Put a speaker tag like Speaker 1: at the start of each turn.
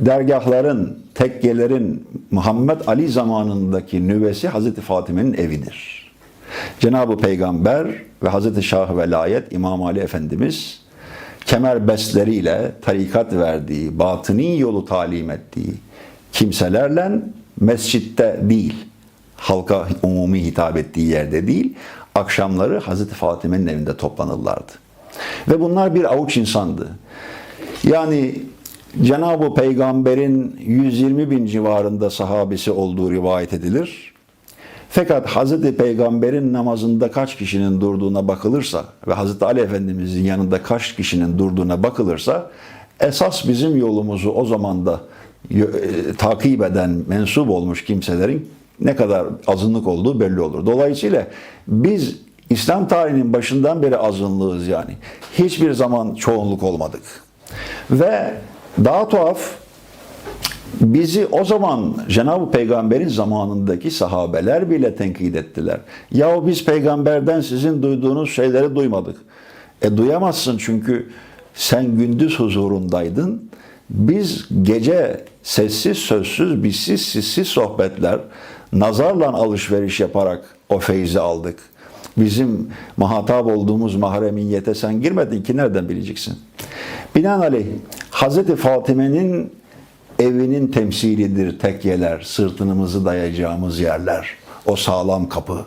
Speaker 1: dergahların, tekkelerin Muhammed Ali zamanındaki nüvesi Hazreti Fatime'nin evidir. Cenab-ı Peygamber ve Hazreti Şah Velayet İmam Ali Efendimiz kemer besleriyle tarikat verdiği, batıni yolu talim ettiği kimselerle mescitte değil, halka umumi hitap ettiği yerde değil, akşamları Hazreti Fatime'nin evinde toplanırlardı. Ve bunlar bir avuç insandı. Yani Cenab-ı Peygamber'in 120 bin civarında sahabesi olduğu rivayet edilir. Fakat Hazreti Peygamber'in namazında kaç kişinin durduğuna bakılırsa ve Hazreti Ali Efendimizin yanında kaç kişinin durduğuna bakılırsa esas bizim yolumuzu o zaman da e, takip eden, mensup olmuş kimselerin ne kadar azınlık olduğu belli olur. Dolayısıyla biz İslam tarihinin başından beri azınlığız yani. Hiçbir zaman çoğunluk olmadık. Ve daha tuhaf bizi o zaman Cenab-ı Peygamber'in zamanındaki sahabeler bile tenkit ettiler. Yahu biz peygamberden sizin duyduğunuz şeyleri duymadık. E duyamazsın çünkü sen gündüz huzurundaydın. Biz gece sessiz, sözsüz, bizsiz, sizsiz sohbetler, nazarla alışveriş yaparak o feyzi aldık. Bizim muhatap olduğumuz mahremiyete sen girmedin ki nereden bileceksin? Binaenaleyh Hazreti Fatime'nin evinin temsilidir tekyeler, sırtınımızı dayayacağımız yerler. O sağlam kapı.